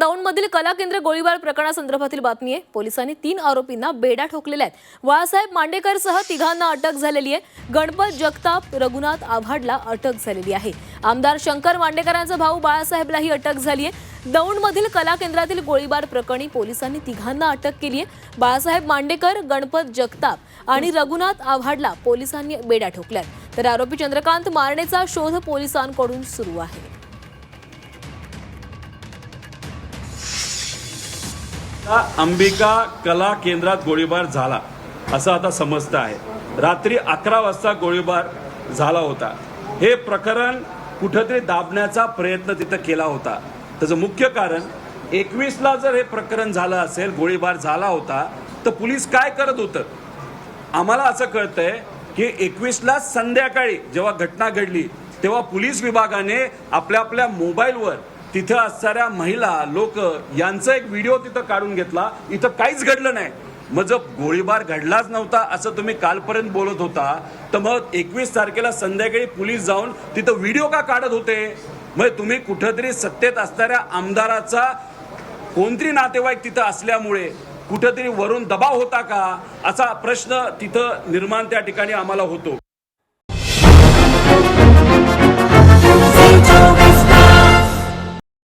दौंडमधील कला केंद्र गोळीबार प्रकरणासंदर्भातील बातमी आहे. पोलिसांनी तीन आरोपींना बेड्या ठोकलेल्या आहेत. बाळासाहेब मांडेकरसह तिघांना अटक झालेली आहे. गणपत जगताप रघुनाथ आव्हाडला अटक झालेली आहे. आमदार शंकर मांडेकरांचा भाऊ बाळासाहेबलाही अटक झाली आहे. दौंडमधील कला केंद्रातील गोळीबार प्रकरणी पोलिसांनी तिघांना अटक केली आहे. बाळासाहेब मांडेकर गणपत जगताप आणि रघुनाथ आव्हाडला पोलिसांनी बेड्या ठोकल्या तर आरोपी चंद्रकांत मारणेचा शोध पोलिसांकडून सुरू आहे. अंबिका कला केंद्रात गोळीबार झाला असं आता समजतं आहे. रात्री अकरा वाजता गोळीबार झाला होता. हे प्रकरण कुठंतरी दाबण्याचा प्रयत्न तिथं केला होता. त्याचं मुख्य कारण एकवीसला जर हे प्रकरण झालं असेल गोळीबार झाला होता तर पोलीस काय करत होतं? आम्हाला असं कळतंय की एकवीसला संध्याकाळी जेव्हा घटना घडली तेव्हा पोलीस विभागाने आपल्या आपल्या मोबाईलवर तिथं असणाऱ्या महिला लोक यांचा एक व्हिडिओ तिथं काढून घेतला. इथं काहीच घडलं नाही. मग जर गोळीबार घडलाच नव्हता असं तुम्ही कालपर्यंत बोलत होता तर मग एकवीस तारखेला संध्याकाळी पोलीस जाऊन तिथं व्हिडिओ का काढत होते? मग तुम्ही कुठंतरी सत्तेत असणाऱ्या आमदाराचा कोणतरी नातेवाईक तिथं असल्यामुळे कुठंतरी वरून दबाव होता का? असा प्रश्न तिथं निर्माण त्या ठिकाणी आम्हाला होतो.